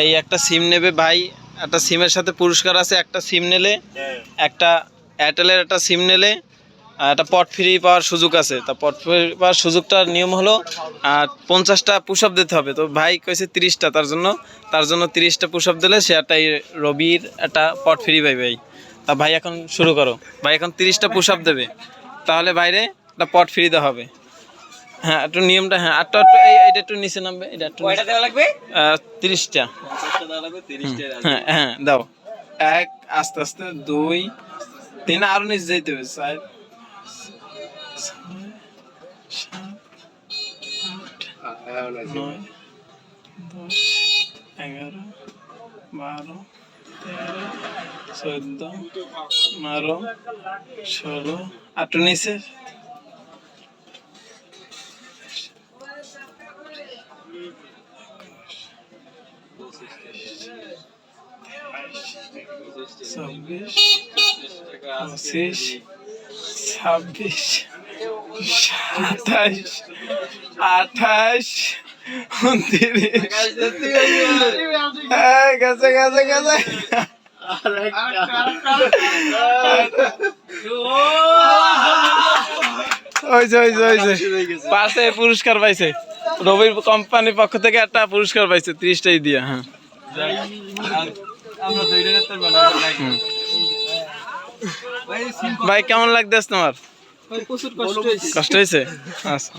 এই একটা সিম নেবে ভাই, একটা সিমের সাথে পুরস্কার আছে, একটা সিম নিলে, একটা এয়ারটেলের একটা সিম নিলে একটা পট ফ্রি পাওয়ার সুযোগ আছে। তা পট ফ্রি পাওয়ার সুযোগটার নিয়ম হলো আর পঞ্চাশটা পুশ আপ দিতে হবে। তো ভাই কইছে তিরিশটা, তার জন্য তার জন্য তিরিশটা পুশ আপ দিলে সে একটা রবির একটা পট ফ্রি পাই ভাই। তা ভাই এখন শুরু করো। ভাই এখন তিরিশটা পুশ আপ দেবে। তাহলে বাইরে একটা পট ফ্রি দেওয়া হবে। হ্যাঁ একটু নিয়মটা হ্যাঁ আটটা একটু এই এটা একটু নিচে নামবে এটা একটু কয়টা দেওয়া লাগবে? তিরিশটা। হ্যাঁ হ্যাঁ দাও। এক আস্তে আস্তে দুই তিন আরও নিচে যেতে হবে চার সাত নয় দশ এগারো বারো তেরো চোদ্দ পনেরো ষোলো আটটু নিচে। পঁচিশ ছাব্বিশ সাতাইশ আঠাশ উনত্রিশ। গেছে গেছে গেছে। হয়েছে হয়েছে হয়েছে পাশে পুরস্কার পাইছে। রবির কোম্পানির পক্ষ থেকে একটা পুরস্কার পাইছে ত্রিশটাই দিয়া হ্যাঁ। ভাই কেমন লাগতেছে তোমার? কষ্ট হয়েছে? আচ্ছা।